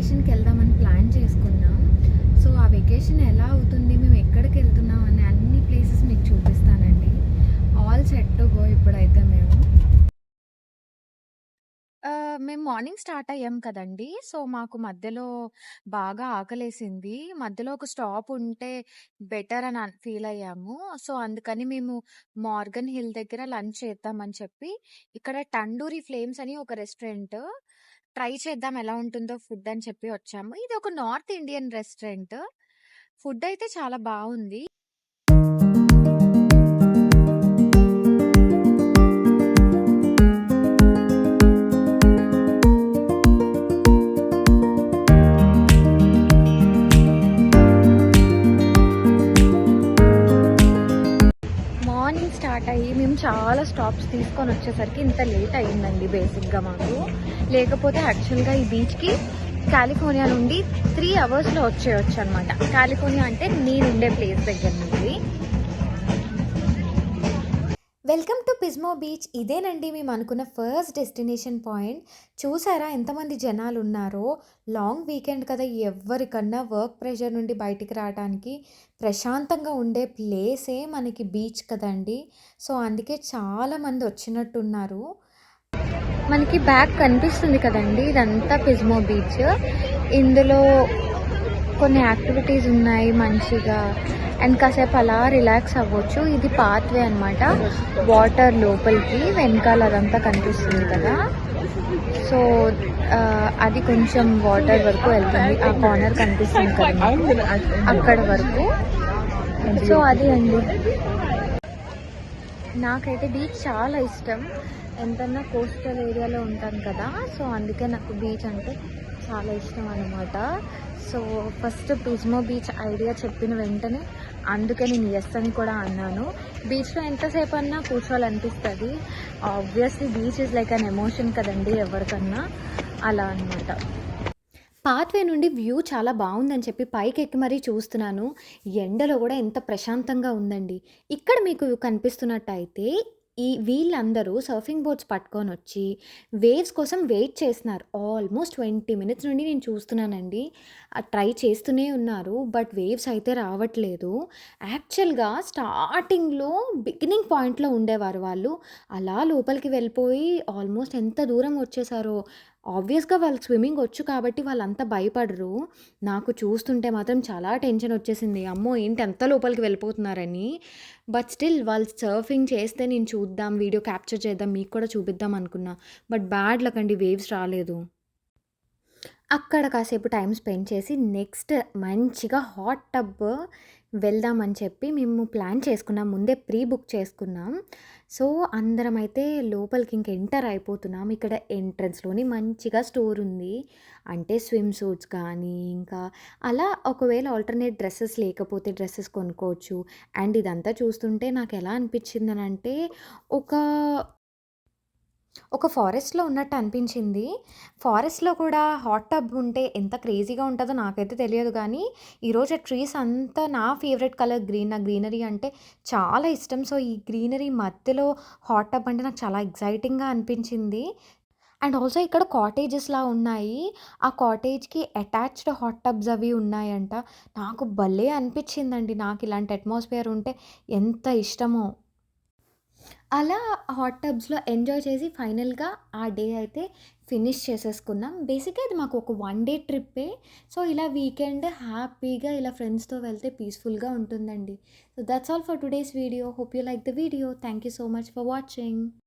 వెకేషన్కి వెళ్దామని ప్లాన్ చేసుకున్నాం. సో ఆ వెకేషన్ ఎలా అవుతుంది మేము ఎక్కడికి వెళ్తున్నాం అనే అన్ని ప్లేసెస్ మీకు చూపిస్తానండి. ఆల్ సెట్ టు గో ఇప్పుడైతే మేము. మేము మార్నింగ్ స్టార్ట్ అయ్యాం కదండి. సో మాకు మధ్యలో బాగా ఆకలేసింది. మధ్యలో ఒక స్టాప్ ఉంటే బెటర్ అని ఫీల్ అయ్యాము. సో అందుకని మేము మార్గన్ హిల్ దగ్గర లంచ్ చేద్దామని చెప్పి ఇక్కడ టండూరి ఫ్లేమ్స్ అని ఒక రెస్టారెంట్ ట్రై చేద్దాం ఎలా ఉంటుందో ఫుడ్ అని చెప్పి వచ్చాము. ఇది ఒక నార్త్ ఇండియన్ రెస్టారెంట్. ఫుడ్ అయితే చాలా బాగుంది. స్టార్ట్ అయ్యి మేము చాలా స్టాప్స్ తీసుకొని వచ్చేసరికి ఇంత లేట్ అయ్యిందండి బేసిక్గా మాకు. లేకపోతే యాక్చువల్గా ఈ బీచ్కి కాలిఫోర్నియా నుండి త్రీ అవర్స్లో వచ్చేయచ్చు అనమాట కాలిఫోర్నియా అంటే నేను ఉండే ప్లేస్ దగ్గర నుండి. Welcome to Pismo beach. ఇదేనండి మేము అనుకున్న ఫస్ట్ డెస్టినేషన్ పాయింట్. చూసారా ఎంతమంది జనాలు ఉన్నారో? లాంగ్ వీకెండ్ కదా ఎవరికన్నా వర్క్ ప్రెషర్ నుండి బయటికి రావడానికి ప్రశాంతంగా ఉండే ప్లేసే మనకి బీచ్ కదండి. సో అందుకే చాలామంది వచ్చినట్టున్నారు. మనకి బ్యాక్ కనిపిస్తుంది కదండి. ఇదంతా పిజ్మో బీచ్. ఇందులో కొన్ని యాక్టివిటీస్ ఉన్నాయి మంచిగా. అండ్ కాసేపు అలా రిలాక్స్ అవ్వచ్చు. ఇది పాత్వే అనమాట వాటర్ లోపలికి వెనకాల అదంతా కనిపిస్తుంది కదా. సో అది కొంచెం వాటర్ వరకు వెళ్తుంది. ఆ కార్నర్ కనిపిస్తుంది కదా. అక్కడ వరకు. సో అది అండి. నాకైతే బీచ్ చాలా ఇష్టం. ఎంతన్నా కోస్టల్ ఏరియాలో ఉంటాను కదా. సో అందుకే నాకు బీచ్ అంటే చాలా ఇష్టం అనమాట so first Pismo beach idea చెప్పిన వెంటనే అందుకే నేను ఎస్ అని కూడా అన్నాను. బీచ్లో ఎంతసేపు అన్నా కూర్చోవాలనిపిస్తుంది. Obviously beach is like an emotion కదండి ఎవరికన్నా. అలా అనమాట పాత్వే నుండి వ్యూ చాలా బాగుందని చెప్పి పైకి ఎక్కి మరీ చూస్తున్నాను. ఎండలో కూడా ఎంత ప్రశాంతంగా ఉందండి. ఇక్కడ మీకు కనిపిస్తున్నట్టయితే ఈ వీళ్ళందరూ సర్ఫింగ్ బోట్స్ పట్టుకొని వచ్చి వేవ్స్ కోసం వెయిట్ చేస్తున్నారు. ఆల్మోస్ట్ ట్వంటీ మినిట్స్ నుండి నేను చూస్తున్నానండి. ట్రై చేస్తూనే ఉన్నారు బట్ వేవ్స్ అయితే రావట్లేదు. యాక్చువల్గా స్టార్టింగ్లో బిగినింగ్ పాయింట్లో ఉండేవారు వాళ్ళు. అలా లోపలికి వెళ్ళిపోయి ఆల్మోస్ట్ ఎంత దూరం వచ్చేసారో ఆబ్వియస్గా వాళ్ళు స్విమ్మింగ్ వచ్చు కాబట్టి వాళ్ళంతా భయపడరు. నాకు చూస్తుంటే మాత్రం చాలా టెన్షన్ వచ్చేసింది. అమ్మో ఏంటి ఎంత లోపలికి వెళ్ళిపోతున్నారని. బట్ స్టిల్ వాళ్ళు సర్ఫింగ్ చేస్తే నేను చూద్దాం వీడియో క్యాప్చర్ చేద్దాం మీకు కూడా చూపిద్దాం అనుకున్నా. బట్ బ్యాడ్ లక్ అండి వేవ్స్ రాలేదు. అక్కడ కాసేపు టైం స్పెండ్ చేసి నెక్స్ట్ మంచిగా హాట్ టబ్ వెళ్దామని చెప్పి మేము ప్లాన్ చేసుకున్నాం. ముందే ప్రీ బుక్ చేసుకున్నాం. సో అందరం అయితే లోపలికి ఇంక ఎంటర్ అయిపోతున్నాం. ఇక్కడ ఎంట్రన్స్లోని మంచిగా స్టోర్ ఉంది. అంటే స్విమ్ సూట్స్ కానీ ఇంకా అలా ఒకవేళ ఆల్టర్నేట్ డ్రెస్సెస్ లేకపోతే డ్రెస్సెస్ కొనుక్కోవచ్చు. అండ్ ఇదంతా చూస్తుంటే నాకు ఎలా అనిపించింది అని అంటే ఒక ఒక ఫారెస్ట్‌లో ఉన్నట్టు అనిపించింది. ఫారెస్ట్‌లో కూడా హాట్ టబ్ ఉంటే ఎంత క్రేజీగా ఉంటదో నాకైతే తెలియదు గానీ, ఈరోజు ఆ ట్రీస్ అంతా నా ఫేవరెట్ కలర్ గ్రీన్. నాకు గ్రీనరీ అంటే చాలా ఇష్టం. సో, ఈ గ్రీనరీ మధ్యలో హాట్ టబ్ అంటే నాకు చాలా ఎక్సైటింగ్‌గా అనిపించింది. అండ్ ఆల్సో ఇక్కడ కాటేజెస్‌లా ఉన్నాయి. ఆ కాటేజ్‌కి అటాచ్డ్ హాట్ టబ్స్ అవి ఉన్నాయంట. నాకు భలే అనిపించిందండి. నాకు ఇలాంటి అట్మాస్ఫియర్ ఉంటే ఎంత ఇష్టమో. అలా హాట్ టబ్స్‌లో ఎంజాయ్ చేసి ఫైనల్‌గా ఆ డే అయితే ఫినిష్ చేసేసుకున్నాం. బేసిక్‌గా ఇది మాకు ఒక వన్ డే ట్రిప్పే. సో, ఇలా వీకెండ్ హ్యాపీగా ఇలా ఫ్రెండ్స్‌తో వెళ్తే పీస్‌ఫుల్‌గా ఉంటుందండి. So, that's all for today's video. Hope you like the video. Thank you so much for watching.